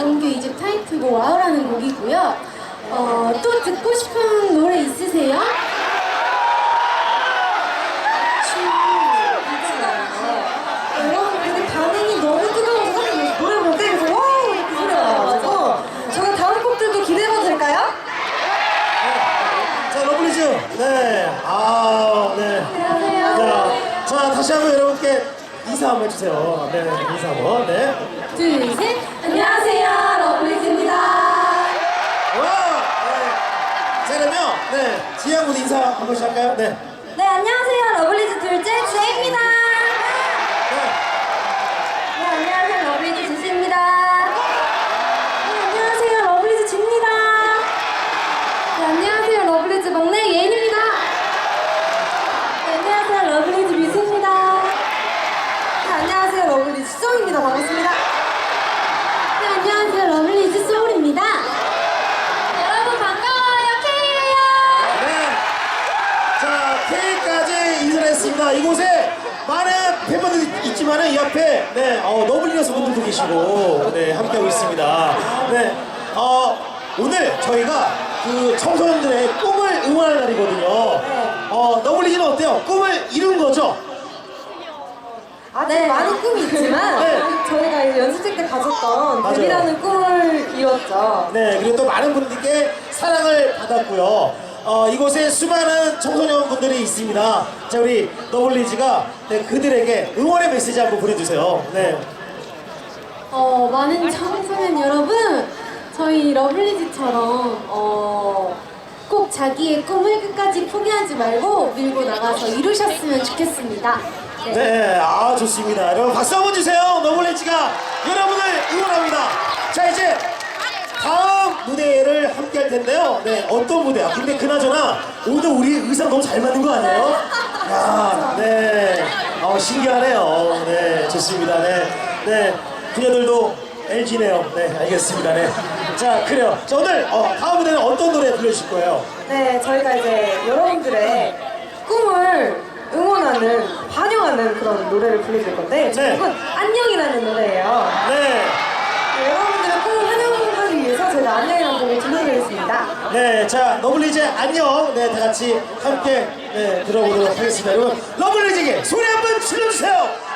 정규 2집 타이틀곡 와우라는 곡이고요. 어, 또 듣고 싶은 노래 있으세요? 여러분 근데 반응이 너무 뜨거워서 사실 노래 볼때 계속 와우 이렇게 소리가 나가지고 저희 다음 곡들도 기대해봐도 될까요? 자, 러블리즈. 네. 아, 네. 자, 자, 다시 한번 여러분께 인사 한번 해주세요. 네, 인사 한번. 네. 둘, 셋. 자, 그러면, 네. 지향 군 인사 한 번씩 할까요? 네. 네 안녕하세요 K까지 인사를 했습니다. 이곳에 많은 팬분들이 있지만은 이 앞에 네, 어, 너블리너스 분들도 계시고 네, 함께하고 있습니다. 네. 어, 오늘 저희가 그 청소년들의 꿈을 응원할 날이거든요. 어, 너블리즈는 어때요? 꿈을 이룬 거죠? 아직 많은 꿈이 있지만 네. 저희가 이제 연습생 때 가졌던 맞아요. 데뷔라는 꿈을 이뤘죠. 네, 그리고 또 많은 분들께 사랑을 받았고요. 어, 이곳에 수많은 청소년 분들이 있습니다. 자, 우리 너블리즈가 네, 그들에게 응원의 메시지 한번 보내주세요. 네. 어, 많은 청소년 여러분, 저희 러블리즈처럼 어, 꼭 자기의 꿈을 끝까지 포기하지 말고 밀고 나가서 이루셨으면 좋겠습니다. 네. 네, 아, 좋습니다. 여러분, 박수 한번 주세요. 너블리즈가 여러분을 응원합니다. 자, 이제 다음 무대를 함께 할 텐데요. 네, 어떤 무대야? 근데 그나저나 오늘 우리 의상 너무 잘 맞는 거 아니에요? 야, 네. 어, 신기하네요. 네, 좋습니다. 네. 네. 그녀들도 LG네요. 네, 알겠습니다. 네. 자, 그래요. 자, 오늘 어, 다음 무대는 어떤 노래 들려주실 거예요? 네, 저희가 이제 여러분들의 꿈을 응원하는, 반영하는 그런 노래를 불러줄 건데 네. 이건 안녕이라는 노래예요. 네. 네, 여러분 네, 자, 러블리즈 안녕. 네, 다 같이 함께 네, 들어보도록 하겠습니다. 여러분, 러블리즈에게 소리 한번 질러주세요.